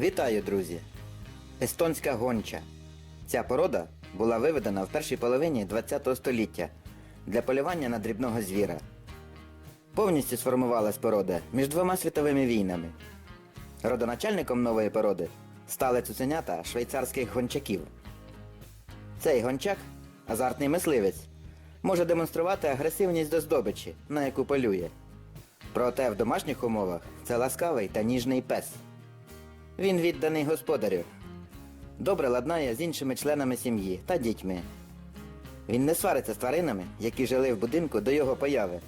Вітаю, друзі! Естонська гонча. Ця порода була виведена в першій половині ХХ століття для полювання на дрібного звіра. Повністю сформувалась порода між двома світовими війнами. Родоначальником нової породи стали цуценята швейцарських гончаків. Цей гончак, азартний мисливець, може демонструвати агресивність до здобичі, на яку полює. Проте в домашніх умовах це ласкавий та ніжний пес. Він відданий господарю. Добре ладнає з іншими членами сім'ї та дітьми. Він не свариться з тваринами, які жили в будинку до його появи.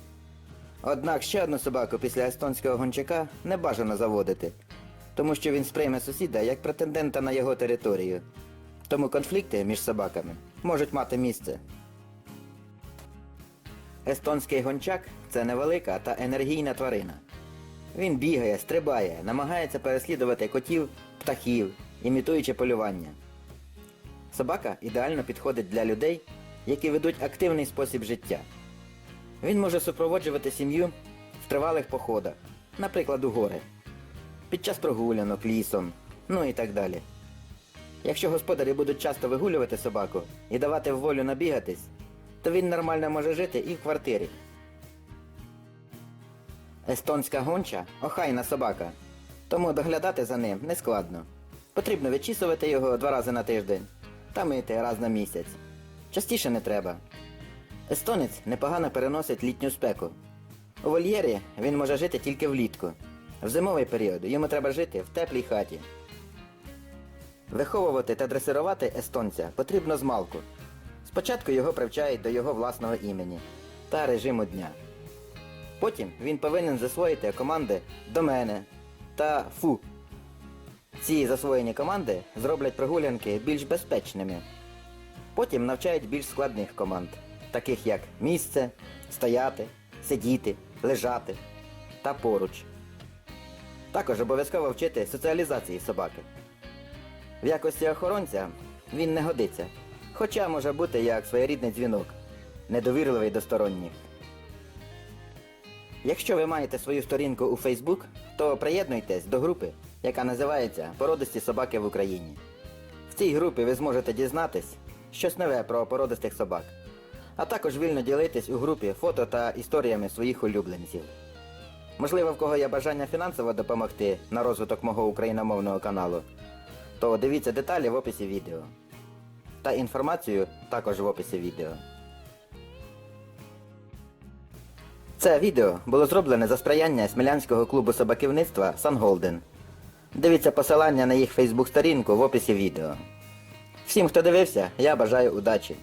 Однак ще одну собаку після естонського гончака не бажано заводити, тому що він сприйме сусіда як претендента на його територію. Тому конфлікти між собаками можуть мати місце. Естонський гончак це невелика та енергійна тварина. Він бігає, стрибає, намагається переслідувати котів, птахів, імітуючи полювання. Собака ідеально підходить для людей, які ведуть активний спосіб життя. Він може супроводжувати сім'ю в тривалих походах, наприклад, у гори, під час прогулянок лісом, ну і так далі. Якщо господарі будуть часто вигулювати собаку і давати в волю набігатись, то він нормально може жити і в квартирі. Естонська гонча охайна собака, тому доглядати за ним не складно. Потрібно відчісувати його два рази на тиждень та мити раз на місяць. Частіше не треба. Естонець непогано переносить літню спеку. У вольєрі він може жити тільки влітку. В зимовий період йому треба жити в теплій хаті. Виховувати та дресирувати естонця потрібно з малку. Спочатку його привчають до його власного імені та режиму дня. Потім він повинен засвоїти команди до мене та фу. Ці засвоєні команди зроблять прогулянки більш безпечними. Потім навчають більш складних команд, таких як місце, стояти, сидіти, лежати та поруч. Також обов'язково вчити соціалізації собаки. В якості охоронця він не годиться, хоча може бути як своєрідний дзвінок, недовірливий до сторонніх. Якщо ви маєте свою сторінку у Facebook, то приєднуйтесь до групи, яка називається Породисті собаки в Україні. В цій групі ви зможете дізнатись щось нове про породистих собак, а також вільно ділитись у групі фото та історіями своїх улюбленців. Можливо, в кого є бажання фінансово допомогти на розвиток мого україномовного каналу, то дивіться деталі в описі відео. Та інформацію також в описі відео. Це відео було зроблене за сприяння Смілянського клубу собаківництва Санголден. Дивіться посилання на їх фейсбук сторінку в описі відео. Всім, хто дивився, я бажаю удачі.